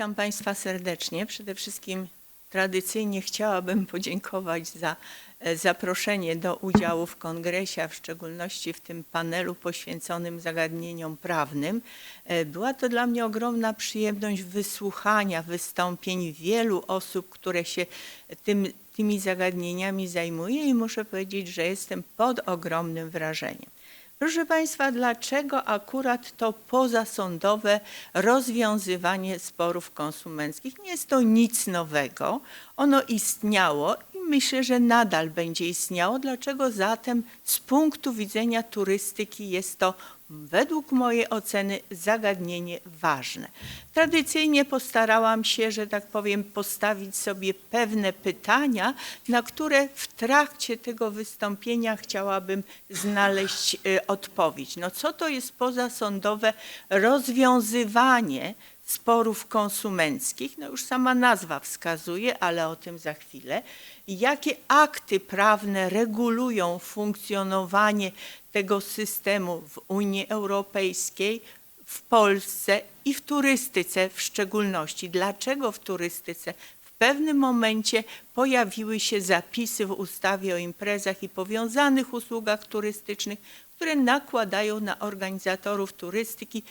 Witam Państwa serdecznie. Przede wszystkim tradycyjnie chciałabym podziękować za e, zaproszenie do udziału w kongresie, a w szczególności w tym panelu poświęconym zagadnieniom prawnym. E, Była to dla mnie ogromna przyjemność wysłuchania wystąpień wielu osób, które się tym, tymi zagadnieniami zajmuje i muszę powiedzieć, że jestem pod ogromnym wrażeniem. Proszę Państwa, dlaczego akurat to pozasądowe rozwiązywanie sporów konsumenckich? Nie jest to nic nowego. Ono istniało i myślę, że nadal będzie istniało. Dlaczego zatem z punktu widzenia turystyki jest to według mojej oceny zagadnienie ważne? Tradycyjnie postarałam się, że tak powiem, postawić sobie pewne pytania, na które w trakcie tego wystąpienia chciałabym znaleźć y, odpowiedź. No co to jest pozasądowe rozwiązywanie sporów konsumenckich? No już sama nazwa wskazuje, ale o tym za chwilę. Jakie akty prawne regulują funkcjonowanie tego systemu w Unii Europejskiej, w Polsce i w turystyce w szczególności. Dlaczego w turystyce? Pewnym momencie pojawiły się zapisy w ustawie o imprezach i powiązanych usługach turystycznych, które nakładają na organizatorów turystyki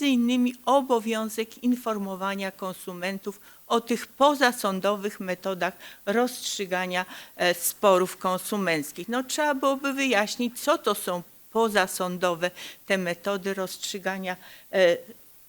innymi obowiązek informowania konsumentów o tych pozasądowych metodach rozstrzygania e, sporów konsumenckich. No trzeba byłoby wyjaśnić, co to są pozasądowe te metody rozstrzygania e,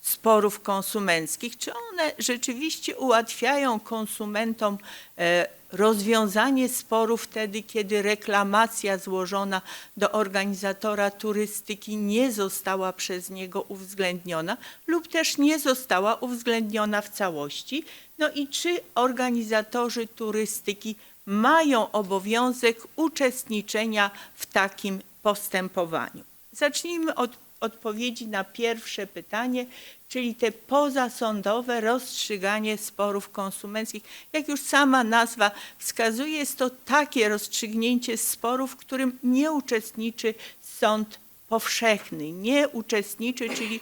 sporów konsumenckich, czy one rzeczywiście ułatwiają konsumentom e, rozwiązanie sporu wtedy, kiedy reklamacja złożona do organizatora turystyki nie została przez niego uwzględniona lub też nie została uwzględniona w całości. No i czy organizatorzy turystyki mają obowiązek uczestniczenia w takim postępowaniu? Zacznijmy od odpowiedzi na pierwsze pytanie, czyli te pozasądowe rozstrzyganie sporów konsumenckich. Jak już sama nazwa wskazuje, jest to takie rozstrzygnięcie sporów, w którym nie uczestniczy sąd powszechny. Nie uczestniczy, czyli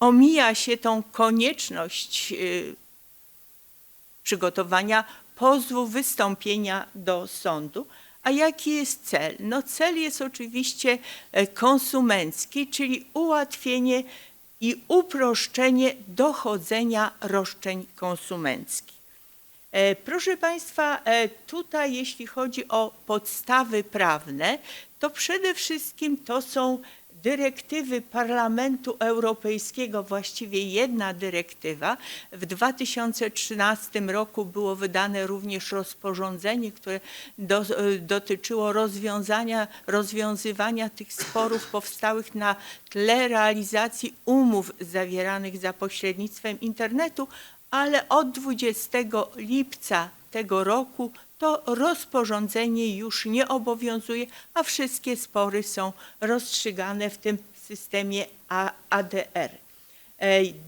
omija się tą konieczność y, przygotowania pozwu, wystąpienia do sądu. A jaki jest cel? No cel jest oczywiście e, konsumencki, czyli ułatwienie i uproszczenie dochodzenia roszczeń konsumenckich. E, Proszę Państwa, e, tutaj jeśli chodzi o podstawy prawne, to przede wszystkim to są dyrektywy Parlamentu Europejskiego, właściwie jedna dyrektywa. W 2013 roku było wydane również rozporządzenie, które do, dotyczyło rozwiązania, rozwiązywania tych sporów powstałych na tle realizacji umów zawieranych za pośrednictwem internetu, ale od 20 lipca tego roku to rozporządzenie już nie obowiązuje, a wszystkie spory są rozstrzygane w tym systemie ADR.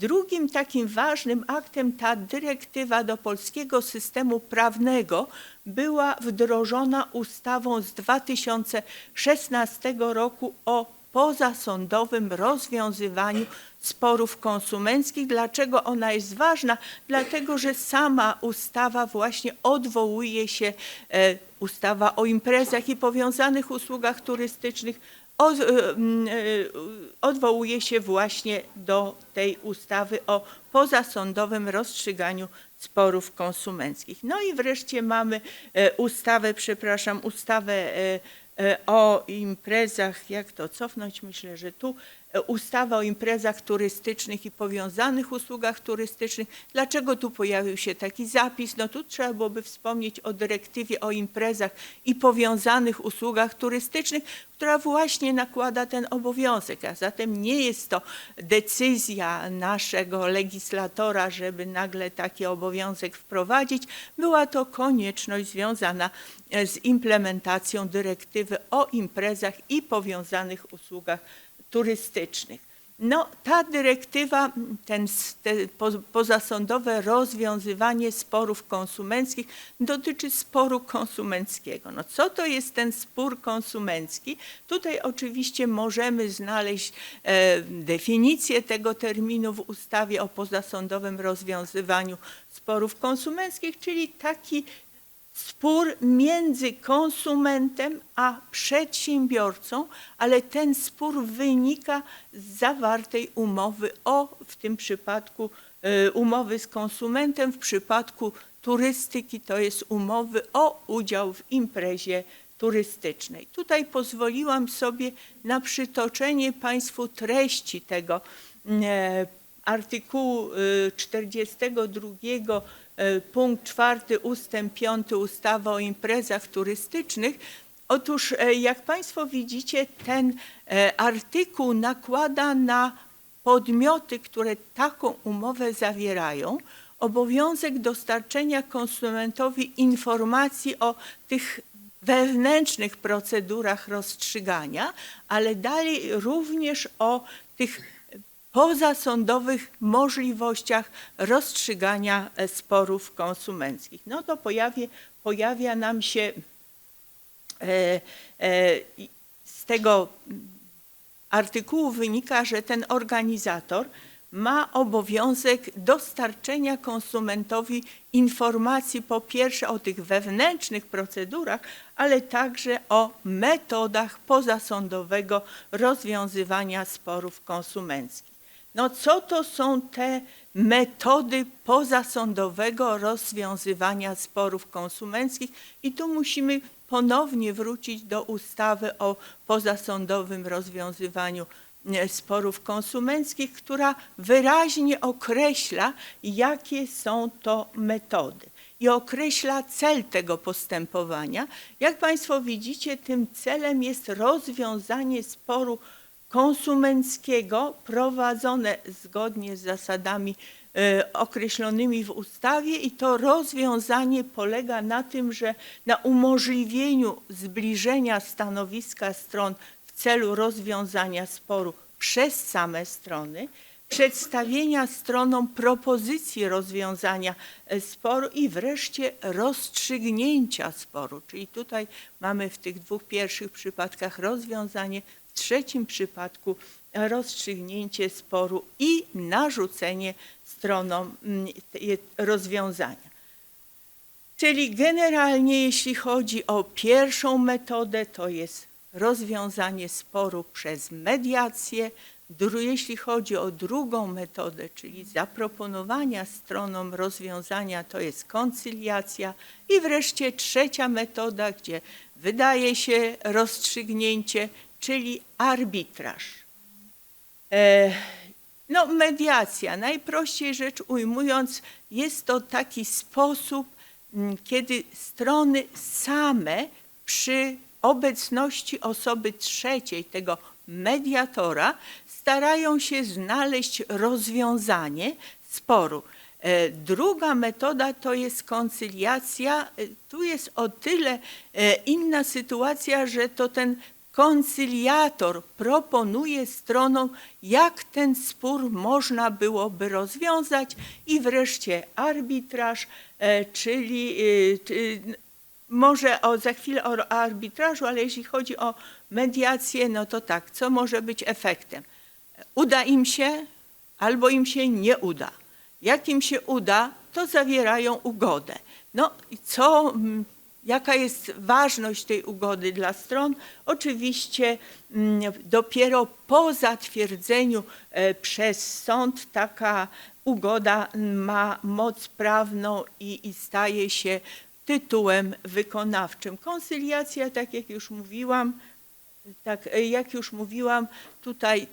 Drugim takim ważnym aktem ta dyrektywa do polskiego systemu prawnego była wdrożona ustawą z 2016 roku o pozasądowym rozwiązywaniu sporów konsumenckich. Dlaczego ona jest ważna? Dlatego, że sama ustawa właśnie odwołuje się, e, ustawa o imprezach i powiązanych usługach turystycznych, e, e, odwołuje się właśnie do tej ustawy o pozasądowym rozstrzyganiu sporów konsumenckich. No i wreszcie mamy ustawę, przepraszam, ustawę o imprezach, jak to cofnąć, myślę, że tu e, ustawa o imprezach turystycznych i powiązanych usługach turystycznych. Dlaczego tu pojawił się taki zapis? No tu trzeba byłoby wspomnieć o dyrektywie o imprezach i powiązanych usługach turystycznych, która właśnie nakłada ten obowiązek, a zatem nie jest to decyzja naszego legislatora, żeby nagle taki obowiązek wprowadzić. Była to konieczność związana e, z implementacją dyrektywy o imprezach i powiązanych usługach turystycznych. No, ta dyrektywa, ten, te po- pozasądowe rozwiązywanie sporów konsumenckich dotyczy sporu konsumenckiego. No, co to jest ten spór konsumencki? Tutaj oczywiście możemy znaleźć e, definicję tego terminu w ustawie o pozasądowym rozwiązywaniu sporów konsumenckich, czyli taki spór między konsumentem a przedsiębiorcą, ale ten spór wynika z zawartej umowy o, w tym przypadku e, umowy z konsumentem, w przypadku turystyki to jest umowy o udział w imprezie turystycznej. Tutaj pozwoliłam sobie na przytoczenie Państwu treści tego e, artykułu y, 42 y, punkt 4 ustęp 5 ustawy o imprezach turystycznych. Otóż e, jak Państwo widzicie ten e, artykuł nakłada na podmioty, które taką umowę zawierają, obowiązek dostarczenia konsumentowi informacji o tych wewnętrznych procedurach rozstrzygania, ale dalej również o tych pozasądowych możliwościach rozstrzygania e, sporów konsumenckich. No to pojawi, pojawia nam się e, e, z tego artykułu wynika, że ten organizator ma obowiązek dostarczenia konsumentowi informacji po pierwsze o tych wewnętrznych procedurach, ale także o metodach pozasądowego rozwiązywania sporów konsumenckich. No co to są te metody pozasądowego rozwiązywania sporów konsumenckich? I tu musimy ponownie wrócić do ustawy o pozasądowym rozwiązywaniu e, sporów konsumenckich, która wyraźnie określa, jakie są to metody i określa cel tego postępowania. Jak Państwo widzicie, tym celem jest rozwiązanie sporu konsumenckiego prowadzone zgodnie z zasadami e, określonymi w ustawie i to rozwiązanie polega na tym, że na umożliwieniu zbliżenia stanowiska stron w celu rozwiązania sporu przez same strony, przedstawienia stronom propozycji rozwiązania e, sporu i wreszcie rozstrzygnięcia sporu. Czyli tutaj mamy w tych dwóch pierwszych przypadkach rozwiązanie, w trzecim przypadku rozstrzygnięcie sporu i narzucenie stronom mm, rozwiązania. Czyli generalnie jeśli chodzi o pierwszą metodę, to jest rozwiązanie sporu przez mediację. Jeśli chodzi o drugą metodę, czyli zaproponowania stronom rozwiązania, to jest koncyliacja. I wreszcie trzecia metoda, gdzie wydaje się rozstrzygnięcie, czyli arbitraż. E, No, mediacja, najprościej rzecz ujmując, jest to taki sposób, kiedy strony same przy obecności osoby trzeciej, tego mediatora, starają się znaleźć rozwiązanie sporu. E, Druga metoda to jest koncyliacja. E, Tu jest o tyle inna sytuacja, że to ten koncyliator proponuje stronom, jak ten spór można byłoby rozwiązać i wreszcie arbitraż, e, czyli e, może o, za chwilę o arbitrażu, ale jeśli chodzi o mediację, no to tak, co może być efektem? Uda im się albo im się nie uda. Jak im się uda, to zawierają ugodę. No i co, jaka jest ważność tej ugody dla stron? Oczywiście mm, dopiero po zatwierdzeniu e, przez sąd taka ugoda ma moc prawną i, i staje się tytułem wykonawczym. Koncyliacja, tak jak już mówiłam, tak e, jak już mówiłam, tutaj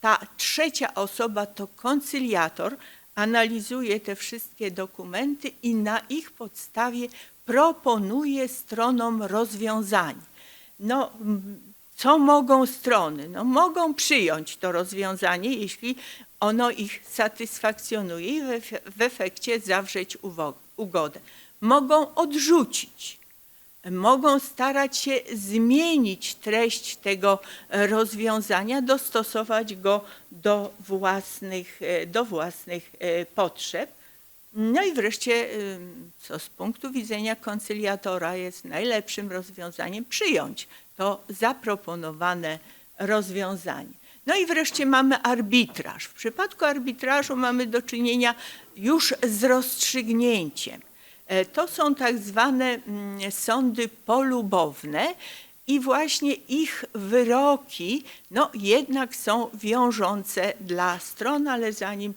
ta trzecia osoba to koncyliator, analizuje te wszystkie dokumenty i na ich podstawie proponuje stronom rozwiązań. No, co mogą strony? No, mogą przyjąć to rozwiązanie, jeśli ono ich satysfakcjonuje i w, ef- w efekcie zawrzeć ugodę. Mogą odrzucić mogą starać się zmienić treść tego e, rozwiązania, dostosować go do własnych, e, do własnych e, potrzeb. No i wreszcie, co z punktu widzenia koncyliatora jest najlepszym rozwiązaniem, przyjąć to zaproponowane rozwiązanie. No i wreszcie mamy arbitraż. W przypadku arbitrażu mamy do czynienia już z rozstrzygnięciem. E, To są tak zwane mm, sądy polubowne i właśnie ich wyroki no, jednak są wiążące dla stron, ale zanim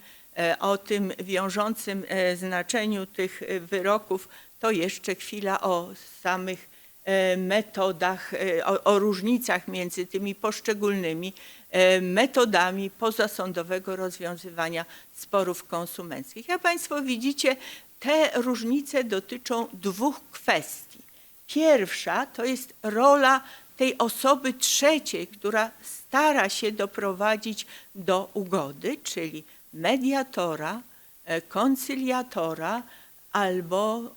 o tym wiążącym e, znaczeniu tych e, wyroków, to jeszcze chwila o samych e, metodach, e, o, o różnicach między tymi poszczególnymi e, metodami pozasądowego rozwiązywania sporów konsumenckich. Jak Państwo widzicie, te różnice dotyczą dwóch kwestii. Pierwsza to jest rola tej osoby trzeciej, która stara się doprowadzić do ugody, czyli mediatora, e, koncyliatora albo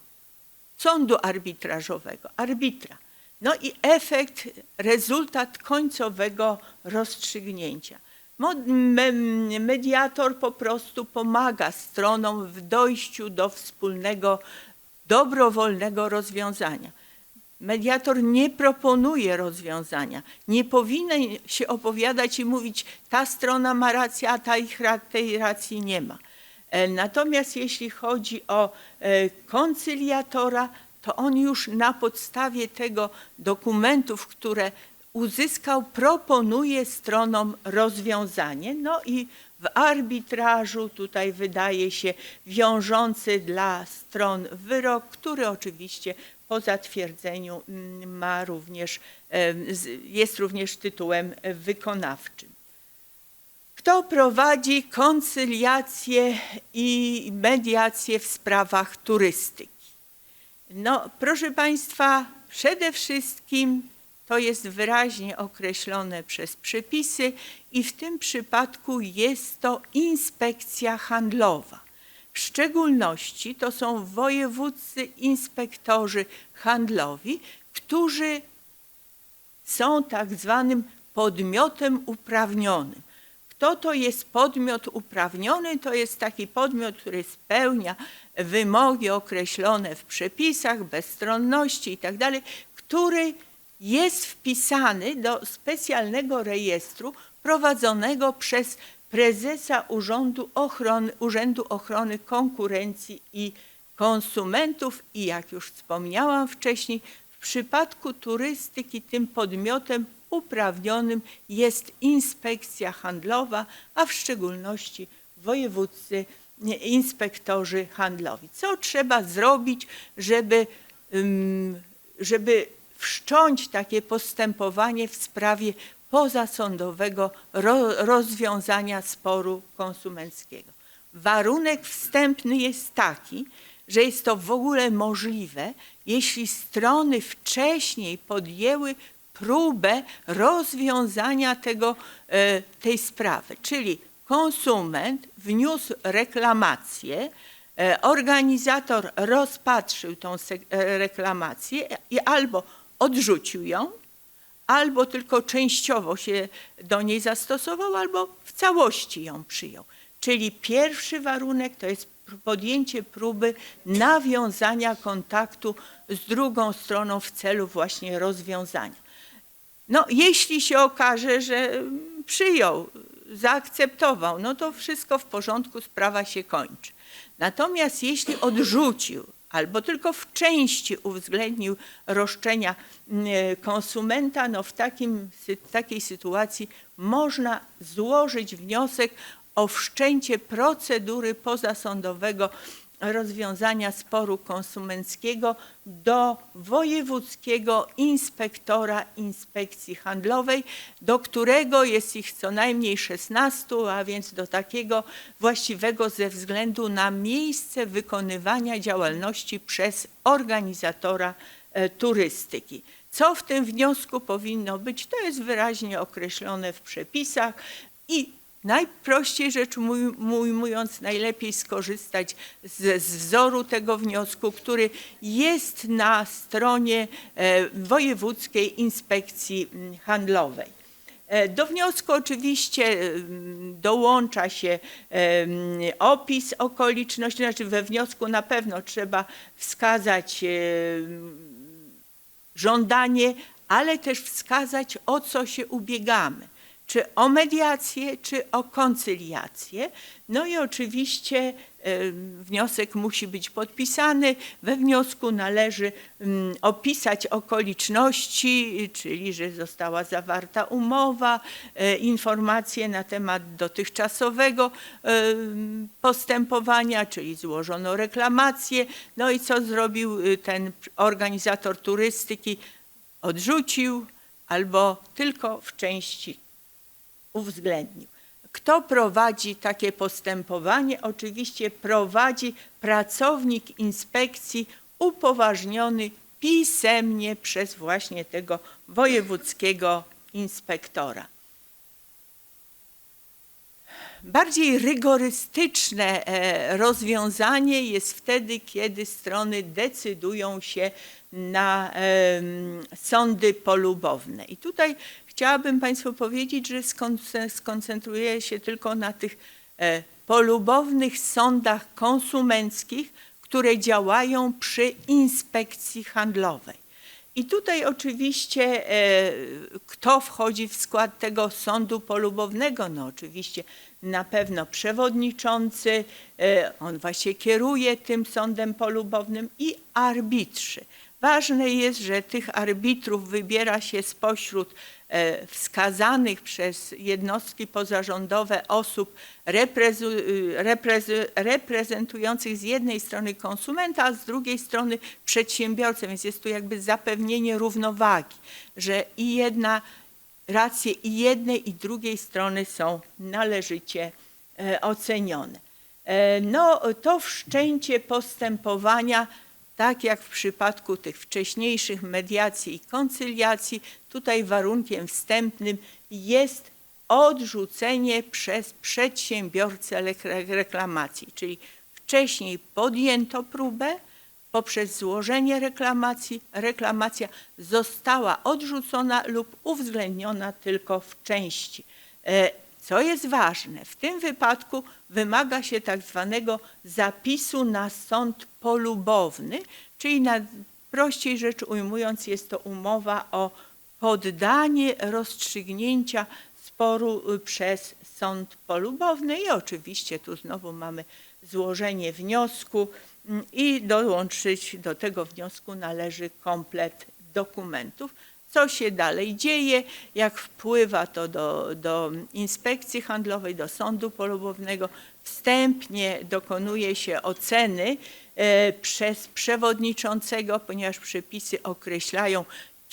sądu arbitrażowego, arbitra. No i efekt, rezultat końcowego rozstrzygnięcia. Mediator po prostu pomaga stronom w dojściu do wspólnego, dobrowolnego rozwiązania. Mediator nie proponuje rozwiązania, nie powinien się opowiadać i mówić, ta strona ma rację, a ta ich tej racji nie ma. E, Natomiast jeśli chodzi o e, koncyliatora, to on już na podstawie tego dokumentów, które uzyskał, proponuje stronom rozwiązanie. No i w arbitrażu tutaj wydaje się wiążący dla stron wyrok, który oczywiście po zatwierdzeniu mm, ma również, z- jest również tytułem e, wykonawczym. Kto prowadzi koncyliację i mediację w sprawach turystyki? No, proszę Państwa, przede wszystkim to jest wyraźnie określone przez przepisy i w tym przypadku jest to inspekcja handlowa. W szczególności to są wojewódzcy inspektorzy handlowi, którzy są tak zwanym podmiotem uprawnionym. Kto to jest podmiot uprawniony? To jest taki podmiot, który spełnia wymogi określone w przepisach, bezstronności itd., który jest wpisany do specjalnego rejestru prowadzonego przez prezesa Urzędu Ochrony, Urzędu Ochrony Konkurencji i Konsumentów i jak już wspomniałam wcześniej, w przypadku turystyki tym podmiotem uprawnionym jest inspekcja handlowa, a w szczególności wojewódzcy inspektorzy handlowi. Co trzeba zrobić, żeby, żeby wszcząć takie postępowanie w sprawie pozasądowego ro, rozwiązania sporu konsumenckiego? Warunek wstępny jest taki, że jest to w ogóle możliwe, jeśli strony wcześniej podjęły próbę rozwiązania tego, e, tej sprawy. Czyli konsument wniósł reklamację, e, organizator rozpatrzył tą e, reklamację albo odrzucił ją, albo tylko częściowo się do niej zastosował, albo w całości ją przyjął. Czyli pierwszy warunek to jest podjęcie próby nawiązania kontaktu z drugą stroną w celu właśnie rozwiązania. No, jeśli się okaże, że przyjął, zaakceptował, no to wszystko w porządku, sprawa się kończy. Natomiast jeśli odrzucił albo tylko w części uwzględnił roszczenia mm, konsumenta, no w takim, takiej sytuacji można złożyć wniosek o wszczęcie procedury pozasądowego rozwiązania sporu konsumenckiego do wojewódzkiego inspektora inspekcji handlowej, do którego jest ich co najmniej 16, a więc do takiego właściwego ze względu na miejsce wykonywania działalności przez organizatora e, turystyki. Co w tym wniosku powinno być, to jest wyraźnie określone w przepisach i najprościej rzecz ujmując, najlepiej skorzystać z, wzoru tego wniosku, który jest na stronie e, Wojewódzkiej Inspekcji mm, Handlowej. E, Do wniosku oczywiście em, dołącza się em, opis okoliczności, znaczy we wniosku na pewno trzeba wskazać żądanie, ale też wskazać o co się ubiegamy. Czy o mediację, czy o koncyliację. No i oczywiście em, wniosek musi być podpisany. We wniosku należy mm, opisać okoliczności, czyli że została zawarta umowa, e, informacje na temat dotychczasowego em, postępowania, czyli złożono reklamację. No i co zrobił ten organizator turystyki? Odrzucił albo tylko w części uwzględnił. Kto prowadzi takie postępowanie? Oczywiście prowadzi pracownik inspekcji upoważniony pisemnie przez właśnie tego wojewódzkiego inspektora. Bardziej rygorystyczne e, rozwiązanie jest wtedy, kiedy strony decydują się na sądy polubowne. I tutaj chciałabym Państwu powiedzieć, że skonce- skoncentruję się tylko na tych e, polubownych sądach konsumenckich, które działają przy inspekcji handlowej. I tutaj oczywiście e, kto wchodzi w skład tego sądu polubownego? No oczywiście na pewno przewodniczący, e, on właśnie kieruje tym sądem polubownym i arbitrzy. Ważne jest, że tych arbitrów wybiera się spośród wskazanych przez jednostki pozarządowe osób y, reprezentujących z jednej strony konsumenta, a z drugiej strony przedsiębiorcę, więc jest tu jakby zapewnienie równowagi, że i jedna racje i jednej i drugiej strony są należycie e, ocenione. E, No, to wszczęcie postępowania, tak jak w przypadku tych wcześniejszych mediacji i koncyliacji, tutaj warunkiem wstępnym jest odrzucenie przez przedsiębiorcę reklamacji, czyli wcześniej podjęto próbę, poprzez złożenie reklamacji, reklamacja została odrzucona lub uwzględniona tylko w części. Co jest ważne, w tym wypadku wymaga się tak zwanego zapisu na sąd polubowny, czyli na prościej rzecz ujmując jest to umowa o poddanie rozstrzygnięcia sporu y, przez sąd polubowny i oczywiście tu znowu mamy złożenie wniosku mm, i dołączyć do tego wniosku należy komplet dokumentów. Co się dalej dzieje, jak wpływa to do, do inspekcji handlowej, do sądu polubownego. Wstępnie dokonuje się oceny e, przez przewodniczącego, ponieważ przepisy określają,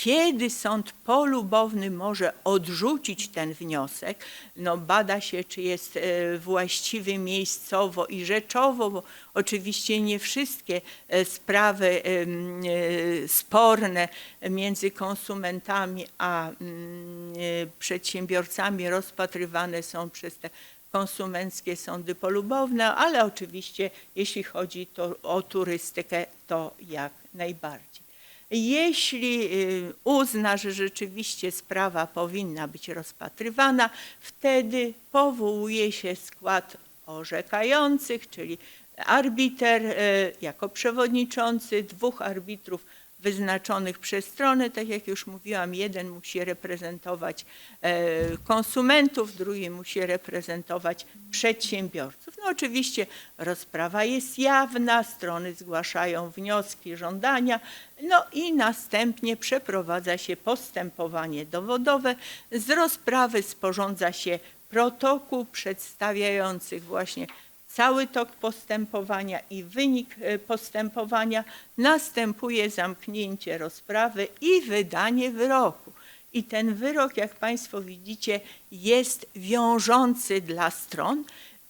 kiedy sąd polubowny może odrzucić ten wniosek, no bada się, czy jest e, właściwy miejscowo i rzeczowo, bo oczywiście nie wszystkie e, sprawy e, sporne między konsumentami a mm, przedsiębiorcami rozpatrywane są przez te konsumenckie sądy polubowne, ale oczywiście jeśli chodzi to o turystykę, to jak najbardziej. Jeśli y, uzna, że rzeczywiście sprawa powinna być rozpatrywana, wtedy powołuje się skład orzekających, czyli arbiter y, jako przewodniczący, dwóch arbitrów wyznaczonych przez stronę. Tak jak już mówiłam, jeden musi reprezentować e, konsumentów, drugi musi reprezentować przedsiębiorców. No oczywiście rozprawa jest jawna, strony zgłaszają wnioski, żądania, no i następnie przeprowadza się postępowanie dowodowe. Z rozprawy sporządza się protokół przedstawiających właśnie cały tok postępowania i wynik e, postępowania, następuje zamknięcie rozprawy i wydanie wyroku. I ten wyrok, jak Państwo widzicie, jest wiążący dla stron.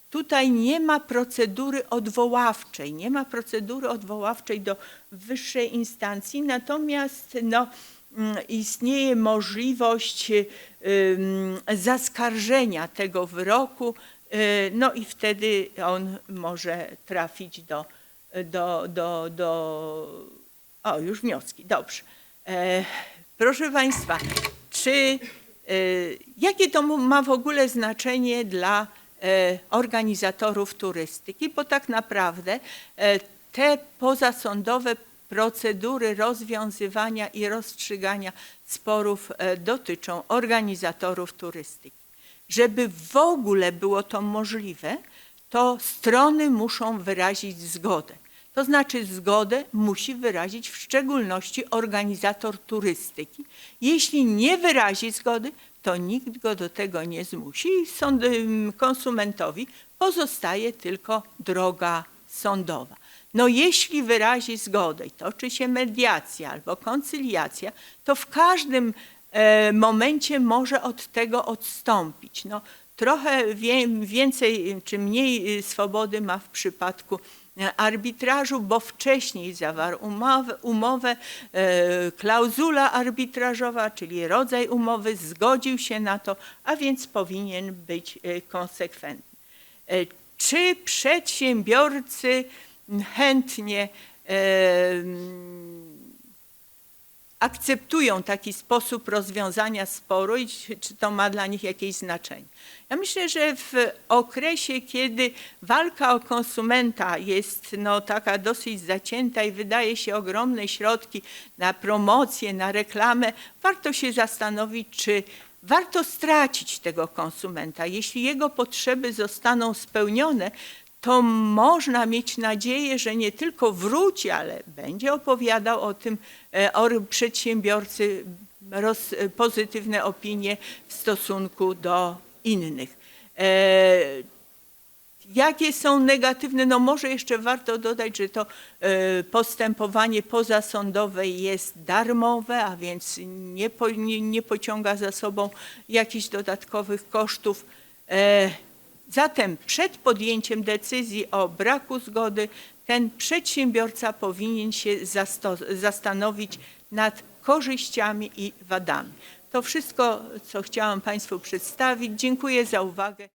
Tutaj nie ma procedury odwoławczej, nie ma procedury odwoławczej do wyższej instancji, natomiast no, mm, istnieje możliwość zaskarżenia tego wyroku, no i wtedy on może trafić do, do, do, do o, już wnioski, dobrze. E, proszę Państwa, czy e, jakie to ma w ogóle znaczenie dla e, organizatorów turystyki? Bo tak naprawdę e, te pozasądowe procedury rozwiązywania i rozstrzygania sporów dotyczą organizatorów turystyki. Żeby w ogóle było to możliwe, to strony muszą wyrazić zgodę. To znaczy zgodę musi wyrazić w szczególności organizator turystyki. Jeśli nie wyrazi zgody, to nikt go do tego nie zmusi i konsumentowi pozostaje tylko droga sądowa. No jeśli wyrazi zgodę i toczy się mediacja albo koncyliacja, to w każdym momencie może od tego odstąpić. No, trochę więcej czy mniej y, swobody ma w przypadku e, arbitrażu, bo wcześniej zawarł umowę, umowę e, klauzula arbitrażowa, czyli rodzaj umowy, zgodził się na to, a więc powinien być e, konsekwentny. E, Czy przedsiębiorcy chętnie e, akceptują taki sposób rozwiązania sporu i czy, to ma dla nich jakieś znaczenie. Ja myślę, że w okresie, kiedy walka o konsumenta jest no, taka dosyć zacięta i wydaje się ogromne środki na promocję, na reklamę, warto się zastanowić, czy warto stracić tego konsumenta. Jeśli jego potrzeby zostaną spełnione, to można mieć nadzieję, że nie tylko wróci, ale będzie opowiadał o tym e, o przedsiębiorcy roz, e, pozytywne opinie w stosunku do innych. E, Jakie są negatywne? No może jeszcze warto dodać, że to e, postępowanie pozasądowe jest darmowe, a więc nie, po, nie, nie pociąga za sobą jakichś dodatkowych kosztów. E, Zatem przed podjęciem decyzji o braku zgody ten przedsiębiorca powinien się zastanowić nad korzyściami i wadami. To wszystko, co chciałam Państwu przedstawić. Dziękuję za uwagę.